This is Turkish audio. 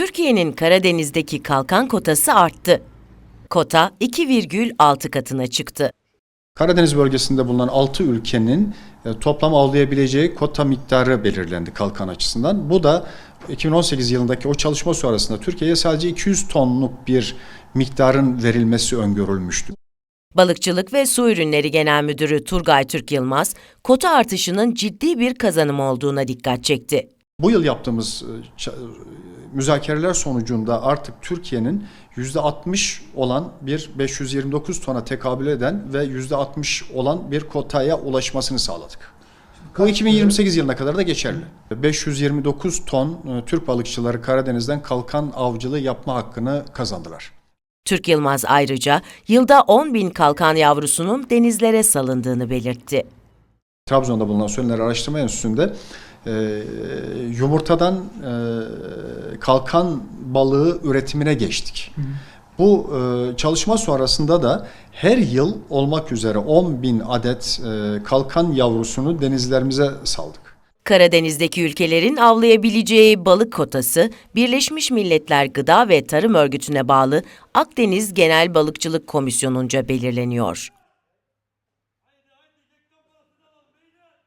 Türkiye'nin Karadeniz'deki kalkan kotası arttı. Kota 2,6 katına çıktı. Karadeniz bölgesinde bulunan 6 ülkenin e, toplam avlayabileceği kota miktarı belirlendi kalkan açısından. Bu da 2018 yılındaki o çalışma sonrasında Türkiye'ye sadece 200 tonluk bir miktarın verilmesi öngörülmüştü. Balıkçılık ve Su Ürünleri Genel Müdürü Turgay Türk Yılmaz, kota artışının ciddi bir kazanım olduğuna dikkat çekti. Bu yıl yaptığımız e, e, müzakereler sonucunda artık Türkiye'nin %60 olan bir 529 tona tekabül eden ve %60 olan bir kotaya ulaşmasını sağladık. Bu 2028 yılına kadar da geçerli. 529 ton e, Türk balıkçıları Karadeniz'den kalkan avcılığı yapma hakkını kazandılar. Türk Yılmaz ayrıca yılda 10 bin kalkan yavrusunun denizlere salındığını belirtti. Trabzon'da bulunan Söylenler Araştırma Enstitüsü'nde e, yumurtadan e, kalkan balığı üretimine geçtik. Bu e, çalışma sonrasında da her yıl olmak üzere 10 bin adet e, kalkan yavrusunu denizlerimize saldık. Karadeniz'deki ülkelerin avlayabileceği balık kotası, Birleşmiş Milletler Gıda ve Tarım Örgütü'ne bağlı Akdeniz Genel Balıkçılık Komisyonu'nca belirleniyor.